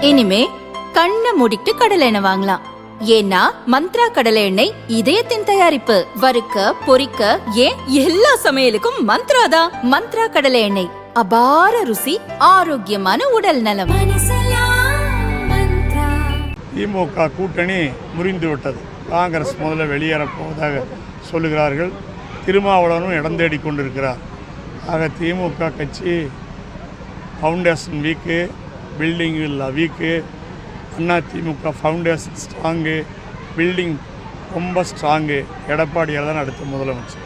இனிமே கண்ணை மூடிட்டு கடலை எண்ணெய் வாங்கலாம். ஏன்னா மந்த்ரா கடலை எண்ணெய் இதயத்தின் தயாரிப்பு. வறுக்க பொரிக்க ஏன் எல்லா சமையலுக்கும் மந்த்ரா தான். மந்த்ரா கடலை எண்ணெய். அபார ருசி ஆரோக்கியமான உடல் நலம். திமுக கூட்டணி முறிந்து விட்டது. காங்கிரஸ் முதல்ல வெளியேறப் போவதாக சொல்லுகிறார்கள். திருமாவளவனும் இடம் தேடி கொண்டிருக்கிறார். ஆக திமுக கட்சி ஃபவுண்டேஷன் வீக்கு பில்டிங் இல்லை weak Anna DMK foundation strong building ரொம்ப ஸ்ட்ராங்கு எடப்பாடியால் தான் அடுத்த முதலமைச்சர்.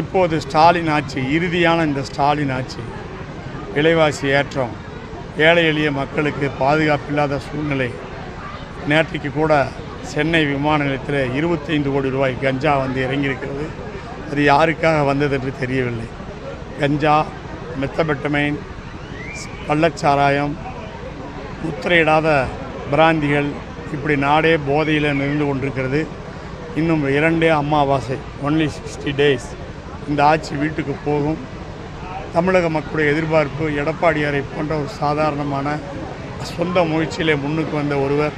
இப்போது ஸ்டாலின் ஆட்சி இறுதியான இந்த ஸ்டாலின் ஆட்சி. விலைவாசி ஏற்றம் ஏழை எளிய மக்களுக்கு பாதுகாப்பில்லாத சூழ்நிலை. நேற்றைக்கு கூட சென்னை விமான நிலையத்தில் இருபத்தைந்து கோடி ரூபாய் கஞ்சா வந்து இறங்கியிருக்கிறது. அது யாருக்காக வந்தது என்று தெரியவில்லை. கஞ்சா மெத்தபெட்டமைன் கள்ளச்சாராயம் முத்திரையிடாத பிராந்திகள் இப்படி நாடே போதையில் நின்று கொண்டிருக்கிறது. இன்னும் இரண்டே அமாவாசை ஒன்லி சிக்ஸ்டி டேஸ் இந்த ஆட்சி வீட்டுக்கு போகும். தமிழக மக்களுடைய எதிர்பார்ப்பு எடப்பாடியாரை போன்ற ஒரு சாதாரணமான சொந்த முயற்சியிலே முன்னுக்கு வந்த ஒருவர்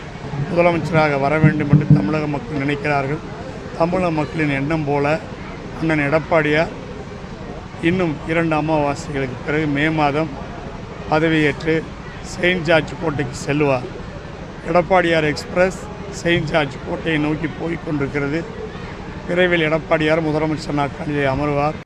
முதலமைச்சராக வர வேண்டும் என்று தமிழக மக்கள் நினைக்கிறார்கள். தமிழக மக்களின் எண்ணம் போல அண்ணன் எடப்பாடியார் இன்னும் இரண்டு அமாவாசைகளுக்கு பிறகு மே மாதம் பதவியேற்று செயின்ட் ஜார்ஜ் கோட்டைக்கு செல்வார். எடப்பாடியார் எக்ஸ்பிரஸ் செயின்ட் ஜார்ஜ் கோட்டையை நோக்கி போய்க் கொண்டிருக்கிறது. விரைவில் எடப்பாடியார் முதலமைச்சர் நாற்காலியை அமர்வார்.